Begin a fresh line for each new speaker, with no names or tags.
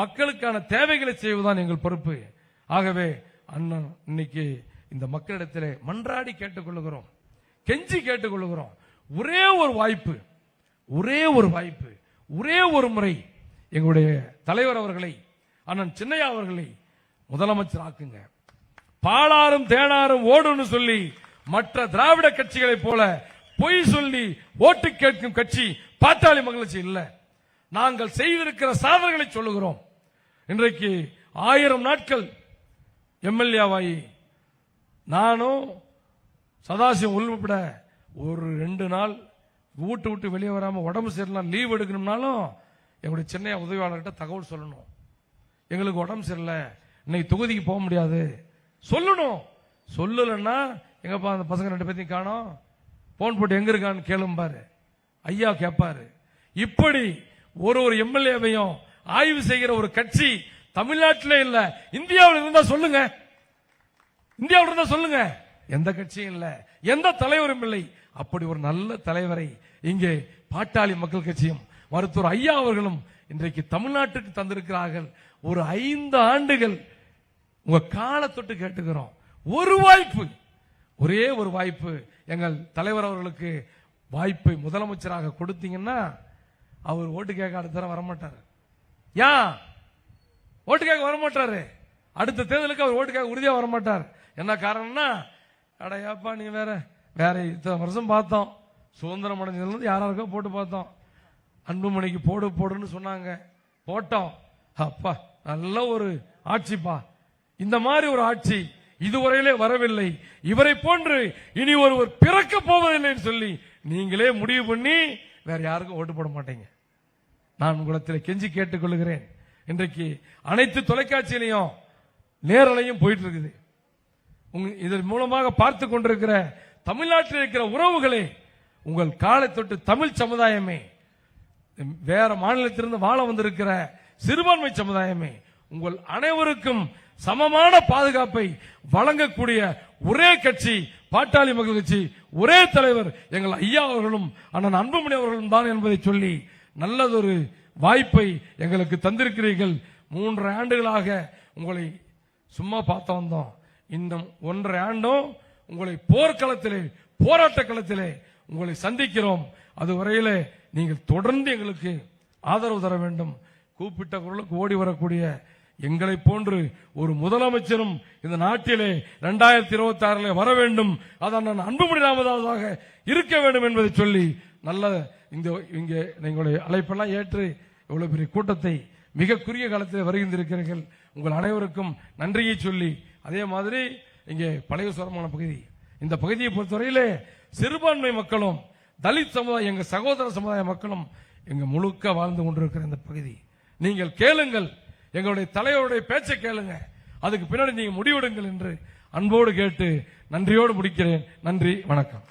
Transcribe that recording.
மக்களுக்கான தேவைகளை செய்வதுதான் எங்கள் பொறுப்பு. ஆகவே அண்ணன் இன்னைக்கு இந்த மக்களிடத்தில் மன்றாடி கேட்டுக்கொள்ளுகிறோம். கெஞ்சி கேட்டுக்கொள்ளுகிறோம். ஒரே ஒரு வாய்ப்பு ஒரே ஒரு வாய்ப்பு ஒரே ஒரு முறை எங்களுடைய தலைவர் அவர்களை அண்ணன் சின்னையா அவர்களை முதலமைச்சர் ஆக்குங்க. பாலாரும் தேனாரும் ஓடுன்னு சொல்லி மற்ற திராவிட கட்சிகளைப் போல பொய் சொல்லி ஓட்டு கேட்கும் கட்சி பாட்டாளி மகிழ்ச்சி இல்லை. நாங்கள் செய்திருக்கிற சாதனைகளை சொல்லுகிறோம். இன்றைக்கு ஆயிரம் நாட்கள் எம்எல்ஏவாயி நானும் சதாசிவம் உள்பட ஒரு ரெண்டு நாள் வீட்டு விட்டு வெளியே வராமல் உடம்பு சரியில்லாம் லீவ் எடுக்கணும்னாலும் எங்களுடைய சென்னை உதவியாளர்கிட்ட தகவல் சொல்லணும். எங்களுக்கு உடம்பு சரியில்லை. இன்னைக்கு தொகுதிக்கு போக முடியாது. சொல்லணும். சொல்லலைன்னா எங்கப்பா அந்த பசங்க ரெண்டு பேர்த்தையும் காணோம். போன் போட்டு எங்க இருக்கான்னு கேளும்பாரு. ஐயா கேட்பாரு இப்படி ஒரு ஒரு எம்எல்ஏவையும் ஆய்வு செய்கிற ஒரு கட்சி தமிழ்நாட்டில் இல்ல. இந்தியாவில் இருந்தா சொல்லுங்க. இந்தியாவில் இருந்தா சொல்லுங்க. எந்த கட்சியும் இல்ல. எந்த தலைவரும் இல்லை. அப்படி ஒரு நல்ல தலைவரை இங்கே பாட்டாளி மக்கள் கட்சியும் மருத்துவர் ஐயா அவர்களும் இன்றைக்கு தமிழ்நாட்டுக்கு தந்திருக்கிறார்கள். ஒரு ஐந்து ஆண்டுகள் உங்க காலத்தொட்டு கேட்டுக்கிறோம். ஒரு வாய்ப்பு. ஒரே ஒரு வாய்ப்பு. எங்கள் தலைவர் அவர்களுக்கு வாய்ப்பை முதலமைச்சராக கொடுத்தீங்கன்னா அவர் ஓட்டு கேட்க அடுத்த தடவை வரமாட்டார். ஏன் ஓட்டு கேட்க வரமாட்டாரு. அடுத்த தேர்தலுக்கு அவர் ஓட்டு கேட்க உறுதியாக வரமாட்டார். என்ன காரணம்னா அட ஏப்பா நீ வேற வேற இத்தனை வருஷம் பார்த்தோம். சுதந்திரம் அடைஞ்சதுலேருந்து யாராருக்கோ போட்டு பார்த்தோம். அன்புமணிக்கு போடு போடுன்னு சொன்னாங்க. போட்டோம். அப்பா நல்ல ஒரு ஆட்சிப்பா. இந்த மாதிரி ஒரு ஆட்சி இதுவரையிலே வரவில்லை. இவரை போன்று இனி ஒருவர் பிறக்க போவதில்லைன்னு சொல்லி நீங்களே முடிவு பண்ணி வேற யாருக்கும் ஓட்டு போட மாட்டீங்க. நான் உங்களிடத்தில் கெஞ்சி கேட்டுக்கொள்கிறேன் இன்றைக்கு அனைத்து தொலைக்காட்சியிலையும் நேரலையும் போயிட்டு இருக்குது உங்க- இதன் மூலமாக பார்த்து கொண்டிருக்கிற தமிழ்நாட்டில் இருக்கிற உறவுகளே உங்கள் காலை தொட்டு தமிழ் சமுதாயமே வேற மாநிலத்திலிருந்து வாழ வந்திருக்கிற சிறுபான்மை சமுதாயமே உங்கள் அனைவருக்கும் சமமான பாதுகாப்பை வழங்கக்கூடிய ஒரே கட்சி பாட்டாளி மக்கள் கட்சி ஒரே தலைவர் எங்கள் ஐயா அவர்களும் அண்ணன் அன்புமணி அவர்களும் தான் என்பதை சொல்லி நல்லதொரு வாய்ப்பை எங்களுக்கு தந்திருக்கிறீர்கள். மூன்று ஆண்டுகளாக உங்களை சும்மா பார்த்து வந்தோம். இன்னும் ஒன்றரை ஆண்டும் உங்களை போர்க்களத்திலே போராட்ட களத்திலே உங்களை சந்திக்கிறோம். அதுவரையிலே நீங்கள் தொடர்ந்து எங்களுக்கு ஆதரவு தர வேண்டும். கூப்பிட்ட குரலுக்கு ஓடி வரக்கூடிய எங்களை போன்று ஒரு முதலமைச்சரும் இந்த நாட்டிலே இரண்டாயிரத்தி இருபத்தி ஆறிலே வர வேண்டும். அதை நான் அன்புமணி ராமதாஸாக இருக்க வேண்டும் என்பதை சொல்லி நல்ல இந்த இங்கே எங்களுடைய அழைப்பெல்லாம் ஏற்று இவ்வளவு பெரிய கூட்டத்தை மிக குறுகிய காலத்தில் வருகின்றிருக்கிறீர்கள். உங்கள் அனைவருக்கும் நன்றியை சொல்லி அதே மாதிரி இங்கே பழைய சுரமான பகுதி. இந்த பகுதியை பொறுத்தவரையிலே சிறுபான்மை மக்களும் தலித் சமுதாயம் எங்கள் சகோதர சமுதாய மக்களும் எங்கள் முழுக்க வாழ்ந்து கொண்டிருக்கிற இந்த பகுதி. நீங்கள் கேளுங்கள். எங்களுடைய தலைவருடைய பேச்சை கேளுங்க. அதுக்கு பின்னாடி நீங்கள் முடிவெடுங்கள் என்று அன்போடு கேட்டு நன்றியோடு முடிக்கிறேன். நன்றி வணக்கம்.